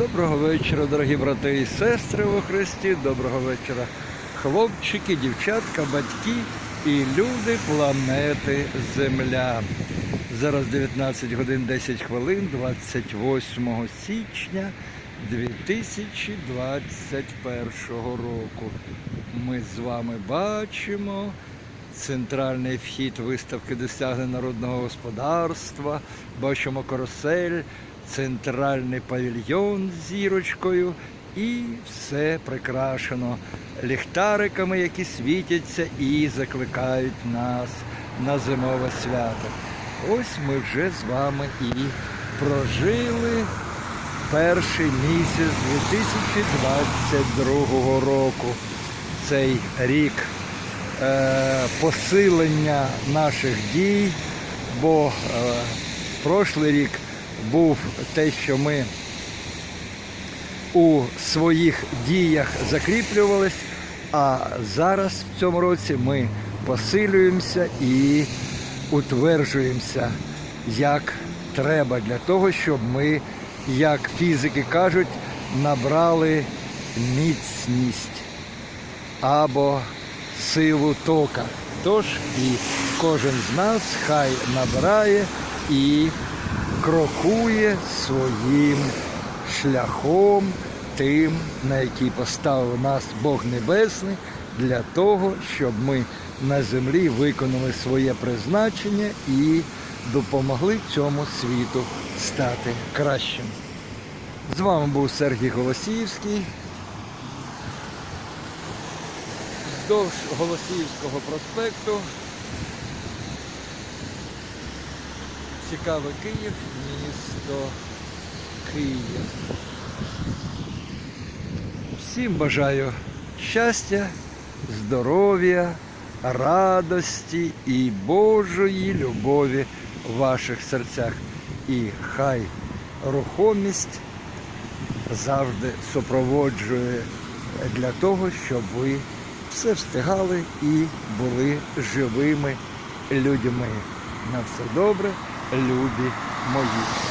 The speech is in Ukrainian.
Доброго вечора, дорогі брати і сестри у Христі. Доброго вечора, хлопчики, дівчатка, батьки і люди планети Земля. Зараз 19 годин 10 хвилин, 28 січня 2021 року. Ми з вами бачимо центральний вхід виставки досягнень народного господарства. Бачимо карусель, центральний павільйон з зірочкою. І все прикрашено ліхтариками, які світяться і закликають нас на зимове свято. Ось ми вже з вами і прожили перший місяць 2022 року. Цей рік е, посилення наших дій, бо е, прошлий рік був те, що ми у своїх діях закріплювались, а зараз в цьому році ми посилюємося і утверджуємося як треба для того, щоб ми, як фізики кажуть, набрали міцність або силу тока. Тож і кожен з нас хай набирає і крокує своїм шляхом, тим, на який поставив нас Бог Небесний, для того, щоб ми на землі виконали своє призначення і допомогли цьому світу стати кращим. З вами був Сергій Голосіївський. Вздовж Голосіївського проспекту. Цікавий Київ, місто Київ. Всім бажаю щастя, здоров'я, радості і Божої любові в ваших серцях. І хай рухомість завжди супроводжує для того, щоб ви все встигали і були живими людьми. На все добре, любі мої.